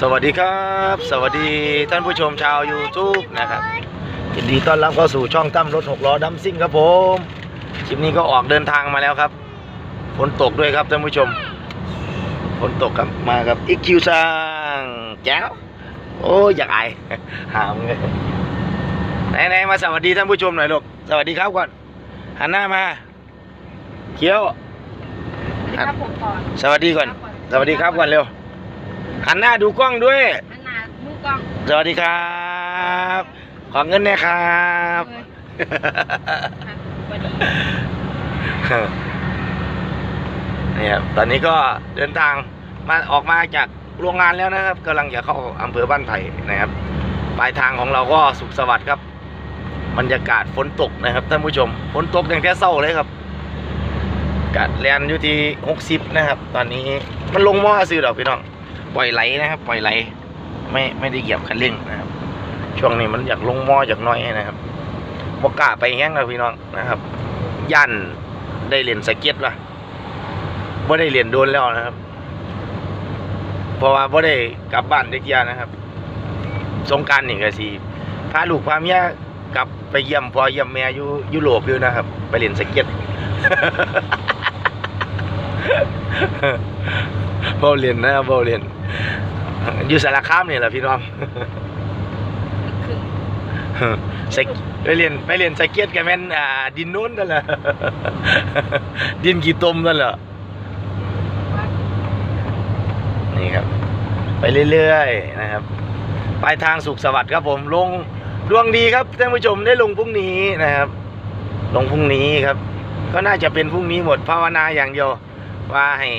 สวัสดีครับ สวัสดีท่านผู้ชมชาว YouTube นะครับยินดีต้อนรับเข้าสู่ช่องตั้มรถหกล้อดัมซิ่งครับผมคลิปนี้ก็ออกเดินทางมาแล้วครับฝนตกด้วยครับท่านผู้ชมฝนตกครับมากับอีคิวซังแจ๋วโอ้ยอยากอายหามเลยไหนๆมาสวัสดีท่านผู้ชมหน่อยลูกสวัสดีครับก่อนหันหน้ามาเคี้ยวครับผมก่อนสวัสดีก่อน สวัสดีครับก่อนเร็ว หันหน้าดูกล้องด้วย อันนามือกล้องสวัสดีครับ ขอเงินหนะครับเลยวันนี้นี่ครับตอนนี้ก็เดินทางมาออกมาจากโรงงานแล้วนะครับกำลังจะเข้าอำเภอบ้านไผ่นะครับ ปลายทางของเราก็สุขสวัสดิ์ครับ บรรยากาศฝนตกนะครับท่านผู้ชม ฝนตกอย่างแค่เศร้าเลยครับอากาศแลนอยู่ที่หกสิบนะครับ ตอนนี้มันลงหม้อซื้อดอกพี่น้อง ปล่อยไหลนะครับ ปล่อยไหล ไม่ไม่ได้เหยียบคันเร่งนะครับ ช่วงนี้มันอยากลงมออยากน้อยนะครับบกล้าไปแห้งแล้วพี่น้องนะครับ ย่านได้เรียนสเก็ตว่ะบ่ได้เรียนโดนแล้วนะครับ เพราะว่าบ่ได้กลับบ้านเด็กยานะครับ สงการนี่ก็สิพาลูกพาเมียกลับไปเยี่ยมพ่อเยี่ยมแม่อยู่ยุโรปอยู่นะครับ ไปเรียนสเก็ต เบาเรียนนะครับเบาเรียนอยู่สารคามนี่แหละพี่น้องคือสกไปเรียนไปเรียนสเก็ตกันแม่นอ่าดินนู้นนั่นแหละดินกี่ตมนั่นแหละนี่ครับ ไปเรื่อยๆนะครับปลายทางสุขสวัสดิ์ครับผมลงดวงดีครับท่านผู้ชมได้ลงพรุ่งนี้นะครับ ลงพรุ่งนี้ครับ ก็น่าจะเป็นพรุ่งนี้หมดภาวนาอย่างเดียวว่าให้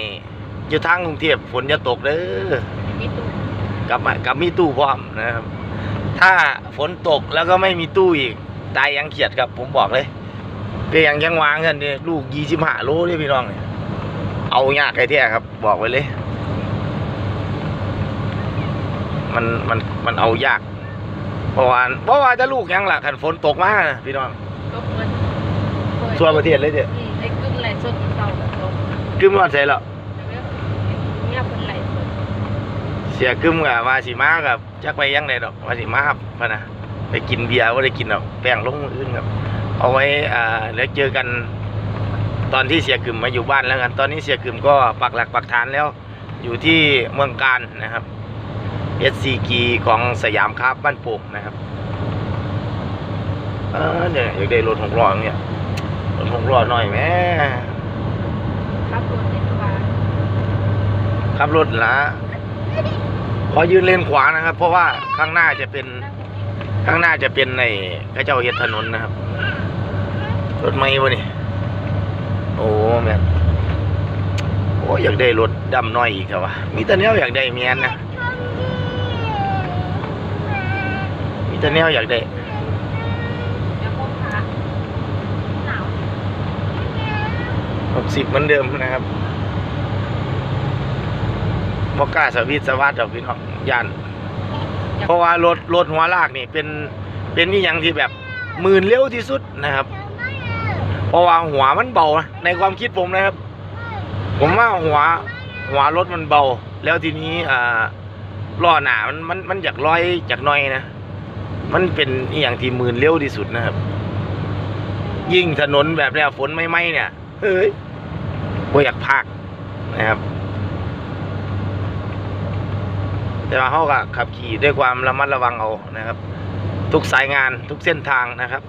อยู่ทางกรุงเทพฝนจะตกเด้อนี่ตู้กลับมากับมีตู้พร้อมนะครับ ถ้าฝนตกแล้วก็ไม่มีตู้อีกตายยังเขียดครับผมบอกเลยเพียงยังวางเงินเนี่ยลูกยี่สิบห้าโลเนี่ยพี่น้องเนี่ยเอายากไอ้แท้ครับ บอกไว้เลย มันมันมันเอายากเพราะว่าเพราะว่าจะลูกยังล่ะขันฝนตกมานะพี่น้องก็เงินทั่วประเทศเลยเด้ออืมไอ้กึ่งไหลสดเศร้าแบบลงกึมว่าใส่แล้ว เนี่ยเป็นไหลสด เสียกึมกับว่าสิมากับจักไปยังไงดอกว่าสิมาครับพะนะไปกินเบียร์ว่าได้กินดอกแป้งลงมืออื่นครับ เอาไว้อ่าแล้วเจอกันตอนที่เสียกึมมาอยู่บ้านแล้วกัน ตอนนี้เสียกึมก็ปักหลักปักฐานแล้ว อยู่ที่เมืองการนะครับ SCG ของสยามคาร์บบ้านโป่งนะครับเออเนี่ยอยากได้รถหกล้ออย่างเนี่ยรถหกล้อหน่อยแหม่ครับรถในตัวขับรถละข อยืนเลนขวานะครับ เพราะว่าข้างหน้าจะเป็นข้างหน้าจะเป็นในพระเจ้าเฮ็ดถนนนะครับ รถไม่วะนี่โอ้แม่โอ้อยากได้รถดำน้อยอีกครับวะมีแต่แนวอยากได้เมียนนะมีแต่แนวอยากได้หกสิบเหมือนเดิมนะครับ บอกล้าสวิตสวัสดิ์ดอกพี่น้องยันเพราะว่ารถรถหัวลากนี่เป็นเป็นนี่ยังที่แบบหมื่นเร็วที่สุดนะครับ เพราะว่าหัวมันเบานะในความคิดผมนะครับ ผมว่าหัวหัวรถมันเบา แล้วทีนี้อ่าล้อหนามันมันมันอยากลอยจากหน้อยนะ มันเป็นอหย่างที่หมื่นเร็วที่สุดนะครับ ยิ่งถนนแบบเนี้ยฝนไม่ไหมเนี่ยเฮ้ยบ่อยากพากนะครับ แต่ว่าเขาก็ขับขี่ด้วยความระมัดระวังเอานะครับ ทุกสายงานทุกเส้นทางนะครับ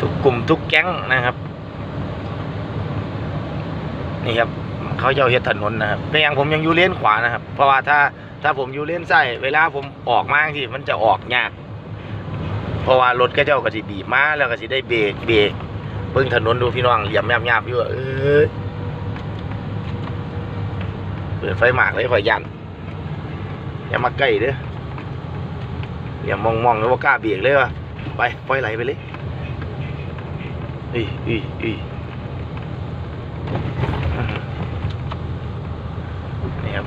ทุกกลุ่มทุกแก๊งนะครับ นี่ครับเขาจะเอาเฮ็ดถนนนะครับแต่อย่างผมยังอยู่เลนขวานะครับ เพราะว่าถ้าถ้าผมอยู่เลนซ้ายเวลาผมออกมาที่มันจะออกยาก เพราะว่ารถก็เจ้าก็สิบีบมาแล้วก็สิได้เบรกเบรกเบิ่งถนนดูพี่น้องเหลี่ยมยาบๆอยู่อะเออเปิดไฟหมากเลยข่อยยัน อย่ามาใกล้เด้ออย่ามองมองๆเลยว่ากล้าเบียกเลยวะไปปล่อยไหลไปเลยอีอีอีนี่ครับ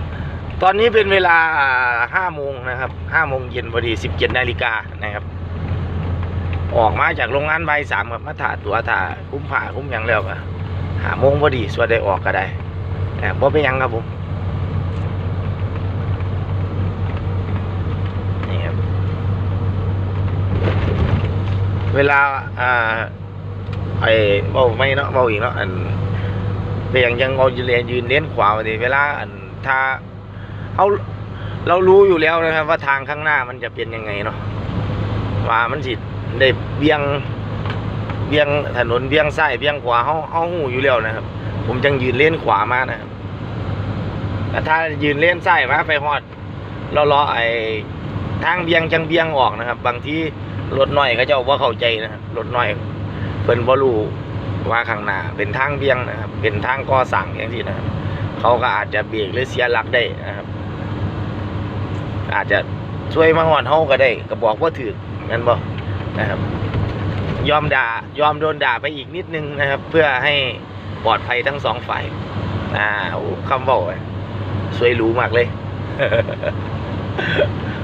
ตอนนี้เป็นเวลาห้าโมงนะครับห้าโมงเย็นพอดีสิบเจ็ดนาฬิกานะครับ ออกมาจากโรงงานใบสามครับมาถ่าตัวถ่าคุ้มผ่าคุ้มยังแล้วอะหาโมงพอดีสวดได้ออกก็ได้แต่บ่เป็นยังครับผม เวลาอ่าไอ้เบาไม่เนาะเบาอีกเนาะอันเป็นอย่างยังเรายืนเรียนยืนเลี้ยนขวาดิเวลาอันถ้าเขาเรารู้อยู่แล้วนะครับ ว่าทางข้างหน้ามันจะเป็นยังไงเนาะว่ามันสิได้เบี่ยงเบี่ยงถนนเบี่ยงซ้ายเบี่ยงขวาเขาเขาหูอยู่แล้วนะครับ ผมจังยืนเล่นขวามานะครับแต่ถ้ายืนเล่นซ้ายมาไปฮอดเรารอไอ้ทางเบี่ยงจังเบี่ยงออกนะครับ บางที รถน้อยเขาเจะว่าเข้าใจนะครับรถน้อยเพิ่นบ่รู้ว่าข้างหน้าเป็นทางเบี่ยงนะครับ เป็นทางก่อสร้างอย่างที่นะครับ เขาก็อาจจะเบรกหรือเสียหลักได้นะครับ อาจจะช่วยมาหอนเฮาก็ได้ก็บอกว่าถืองั้นบ่นะครับ ยอมด่ายอมโดนด่าไปอีกนิดนึงนะครับ เพื่อให้ปลอดภัยทั้งสองฝ่ายอ่าโอ้คำบอกสวยรู้มากเลย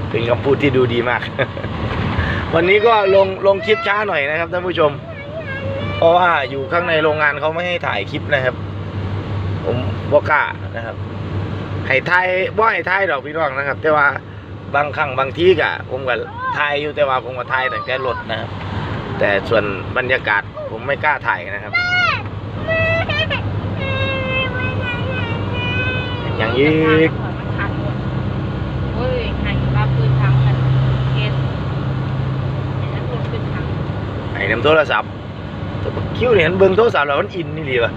เป็นคำพูดที่ดูดีมาก วันนี้ก็ลงลงคลิปช้าหน่อยนะครับท่านผู้ชม เพราะว่าอยู่ข้างในโรงงานเขาไม่ให้ถ่ายคลิปนะครับ ผมบ่กล้านะครับให้ถ่ายบ่ให้ถ่ายดอกพี่น้องนะครับ แต่ว่าบางครั้งบางทีก็ผมก็ถ่ายอยู่แต่ว่าผมก็ถ่ายตั้งแต่รถนะครับ แต่ส่วนบรรยากาศผมไม่กล้าถ่ายนะครับอย่างอีก มันทันหมดโอ้ยให้ว่าปืนทางกันเกตเห็นแล้วปืนปืนทาง ไอ้น้ำโทรศัพท์แต่บักคิ้วเนี่ยเห็นเบิ่งโทรศัพท์แล้วมันอินนี่ดีวะ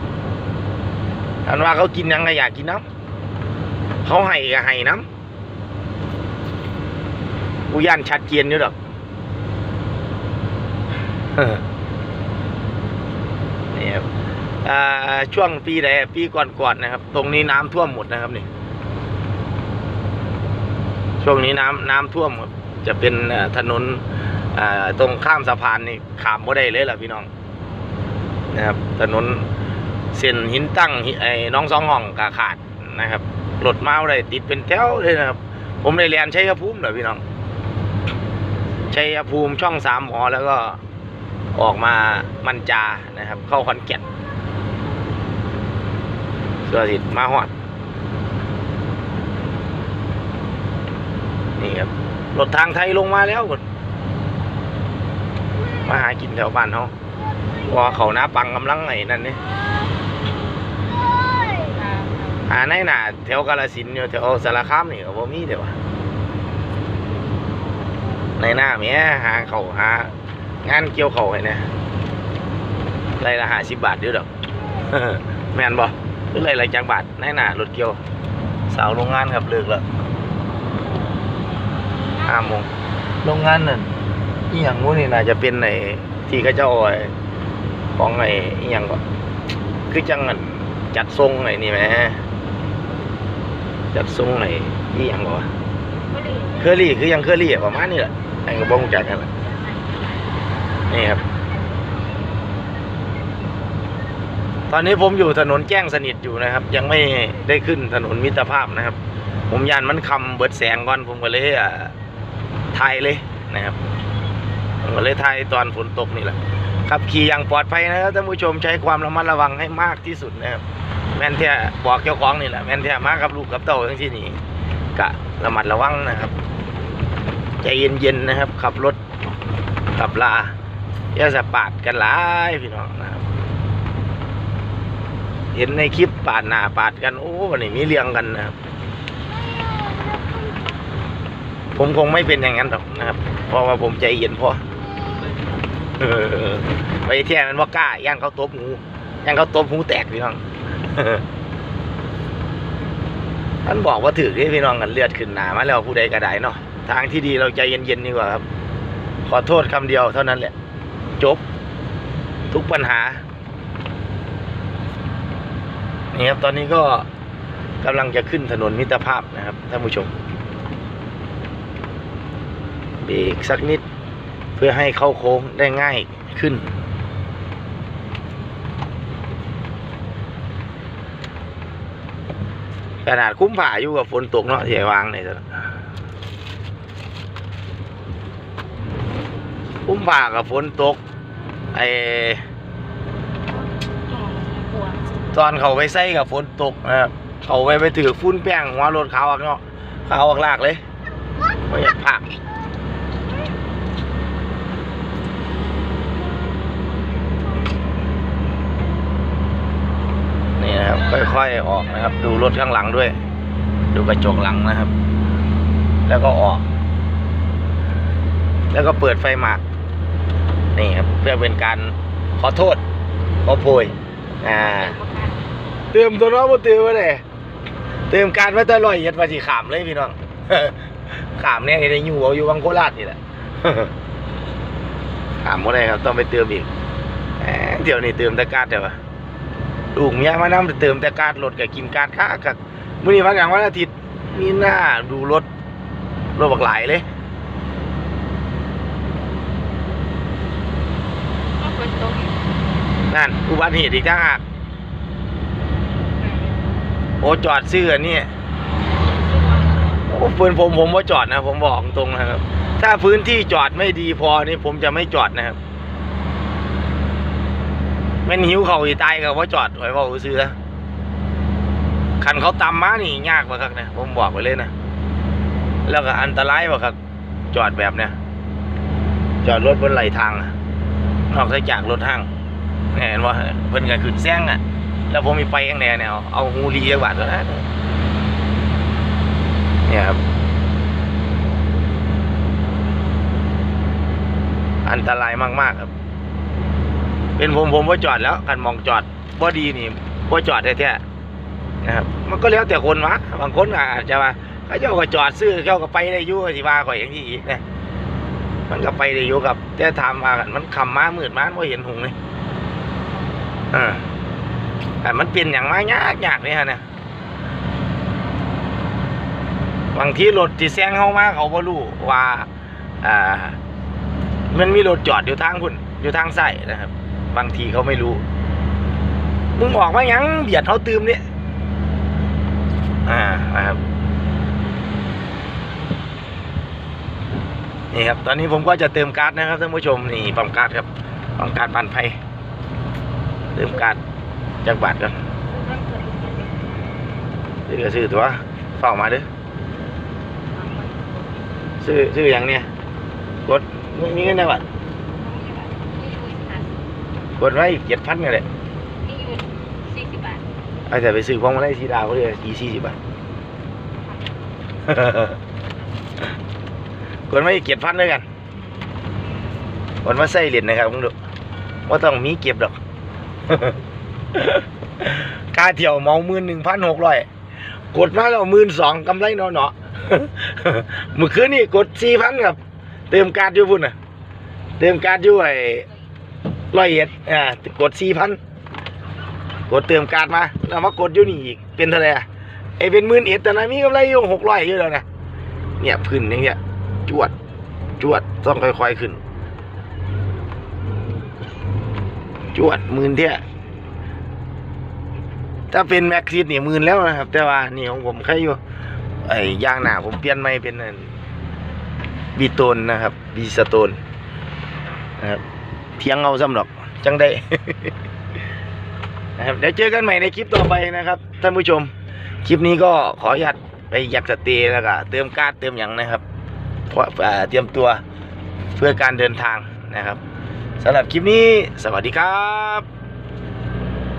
อันว่าเขากินยังก็อยากกินน้ำเขาให้ก็ให้น้ำกูย่านชัดเจนอยู่ดอกนี่ครับอ่าช่วงปีไหนปีก่อนๆนะครับ ตรงนี้น้ำท่วมหมดนะครับนี่ช่วงนี้น้ำน้ำท่วมจะเป็นถนน อ่าตรงข้ามสะพานนี่ขามบ่ได้เลยล่ะพี่น้องนะครับถนนเส้นหินตั้งไอ้น้องสองห้องกาขาดนะครับรถมาบ่ได้ติดเป็นแถวเลยนะครับ ผมได้เรียนชัยภูมิเหรอพี่น้องชัยภูมิช่องสามหอแล้วก็ออกมามันจานะครับ เข้าคอนแก่นเสือสิมาหอด นี่ครับรถทางไทยลงมาแล้วกด มาหากินแถวบ้านเขาว่าเขาหน้าปังกำลังไงนั่นนี่หาในหนาแถวกาลสินอยู่แถวสารคามนี่ก็บ่มีเดี๋ยวะในหน้าแหม่หาเขาหางานเกี่ยวเขาไห้เนี่ยไรละหาสิบบาทเดียวดอกแมนบ่หรือไรละจักบาทในหน้ารถเกี่ยว สาวโรงงานครับเลิกแล้วห้าโมงโรงงานนั่น อีหยังงู้นี่น่าจะเป็นในที่เขาเจ้าเอาไอ้ของไอ้อีหยังก็คือจังอันจัดทรงไอ้นี่แหมจัดทรงไอ้อีหยังก็เลยเคอรี่คือยังเคอรี่อะประมาณนี้แหละไอ้ก็บ่รู้จักกันแหละนี่ครับ ตอนนี้ผมอยู่ถนนแจ้งสนิทอยู่นะครับ ยังไม่ได้ขึ้นถนนมิตรภาพนะครับ ผมยานมันคำเบิดแสงก่อนผมก็เลยอ่าถ่ายเลยนะครับ ก็เลยถ่ายตอนฝนตกนี่แหละขับขี่อย่างปลอดภัยนะครับท่านผู้ชมใช้ความระมัดระวังให้มากที่สุดนะครับแม่นแท้บอกเจ้าของนี่แหละแม่นแท้มากับลูกกับเต้าทั้งที่นี่กะระมัดระวังนะครับใจเย็นๆนะครับ ขับรถขับลาอย่าสะปาดกันหลายพี่น้องนะครับ เห็นในคลิปปาดหน้าปาดกันโอ้วันนี้มีเรื่องกันนะครับ ผมคงไม่เป็นอย่างนั้นหรอกนะครับ เพราะว่าผมใจเย็นพอ ไปเที่ยมันว่ากล้าย่างเขาตบหูย่างเขาตบหูแตกพี่น้องท่านบอกว่าถือที่พี่น้องกันเลือดขึ้นหนามาแล้วผู้ใดก็ไดเนาะทางที่ดีเราใจเย็นๆดีกว่าครับ ขอโทษคำเดียวเท่านั้นแหละ จบ ทุกปัญหานี่ครับตอนนี้ก็กำลังจะขึ้นถนนมิตรภาพนะครับท่านผู้ชมเบรกสักนิด เพื่อให้เข้าโค้งได้ง่ายขึ้น ขนาดคุ้มผ่าอยู่กับฝนตกเนาะที่วางเนี่ยจ้ะคุ้มผ่ากับฝนตกไอ้ตอนเขาไปใส่กับฝนตกนะครับเขาไปไปถือฟุ้นแป้งหัวรถเขาอักเนาะเขาอักลากเลยไม่อยากพัก นะครับค่อยๆออกนะครับ ดูรถข้างหลังด้วย ดูกระจกหลังนะครับ แล้วก็ออก แล้วก็เปิดไฟหมากนี่ครับเพื่อเป็นการขอโทษขอโพยอ่าเติมตัวน้องมาเติมมาเลยเติมการมาตลอดเย็ดมาสีขามเลยพี่น้องขามเนี่ยได้อยู่เอาอยู่วังโคราชนี่แหละขามมาเลยครับต้องไปเติมอีกเดี๋ยวนี้เติมต่การเดี๋ยววะ ลูกเมียมานำเติมแต่การ์ดรถกับกินการค่ากับมื่อนี้วันอย่างวันอาทิตย์มีหน้าดูรถรถบักหลายเลยนั่นอุบัติเหตุอีกต่างหากโอ้จอดซื้ออันนี้โอ้ปืนผมผมว่าจอดนะ ผมบอกตรงนะครับ ถ้าพื้นที่จอดไม่ดีพอนี่ผมจะไม่จอดนะครับ มันหิวเขาอีตายกับว่าจอดไว้บอกซื้อนะคันเขาตำมานี่ยากกว่าครับนะผมบอกไปเลยนะแล้วก็อันตรายกว่าครับ จอดแบบเนี้ยจอดรถบนไหลทางนอกจากรถห้างเห็นว่าเพิ่นก็ขึ้นแซงอะ แล้วผมมีไปยังไงเนี่ยเอาเอาฮูรีจักบาทแล้วนะเนี่ยครับ อันตรายมาก ๆ ครับ เป็นผมผมว่าจอดแล้วกันมองจอดว่าดีนี่ว่าจอดแท้ๆนะครับ มันก็แล้วแต่คนวะบางคนก็อาจจะว่าเขาเจ้าก็จอดซื้อเขาก็ไปได้อยุ่ก็สิว่าข่อยอย่างที่อีกนะมันก็ไปได้อยู่กับ แต่ถามว่ามันคำมามืดมาว่าเห็นหงเลยอ่าแต่มันเป็นอย่างมายากยากเลยฮะเนี่ยบางทีรถที่แซงเข้ามาเขาบ่รู้ว่าอ่า มันมีรถจอดอยู่ทางคุณอยู่ทางใส่นะครับ บางทีเขาไม่รู้ มึงออกมายังเบียดเขาตืมเนี่ย อ่าครับ นี่ครับ ตอนนี้ผมก็จะเติมการ์ดนะครับท่านผู้ชม นี่ปั๊มการ์ดครับปั๊มการ์ดปันไพเติมการ์ดจากบาทกันซื้อซื้อตัวเฝ้ามาเด้อซื้อซื้ออย่างเนี้ยกดมีมีเงินได้บัตร กดไว้เจ็ดพันกันเลยนี่อยู่สี่สิบบาทเอาแต่ไปซื้อพวงมาลัยสีดาวเขาเลยกี่สี่สิบบาท กดไว้เจ็ดพันด้วยกันกดมาใส่เหรียญนะครับมึงดูว่าต้องมีเก็บดอก ค่าเที่ยวเมาหมื่นหนึ่งพันหกร้อยกดมาแล้วหมื่นสองกำไรเนาะเนาะเมื่อคืนนี่กดสี่พันครับ เติมการ์ดอยู่พุ่นน่ะ เติมการ์ดอยู่ไอ้ ร้อยเอ็ดอ่ากดสี่พันกดเติมการ์ดมาแล้วมากดอยู่นี่อีกเป็นเท่าไหร่ไอเป็นหมื่นเอ็ดแต่นะมีกำไรอยู่หกร้อยอยู่แล้วนะเนี่ยขึ้นอย่างเงี้ยจวดจวดต้องค่อยๆขึ้น จวดหมื่นเท่ยถ้าเป็นแม็กซิสนี่หมื่นแล้วนะครับ แต่ว่านี่ของผมแค่อยู่ไอ้ยางหนาผมเปลี่ยนไม่เป็นบีโตนนะครับบีสโตนนะครับ เทียงเอาซ้ำหรอก จังได้นะครับเดี๋ยวเจอกันใหม่ในคลิปต่อไปนะครับท่านผู้ชม คลิปนี้ก็ขออนุญาตไปอยากสเตย์แล้วก็เติมการ์ดเติมอย่างนะครับเพราะเอ่อเตรียมตัวเพื่อการเดินทางนะครับสำหรับคลิปนี้สวัสดีครับ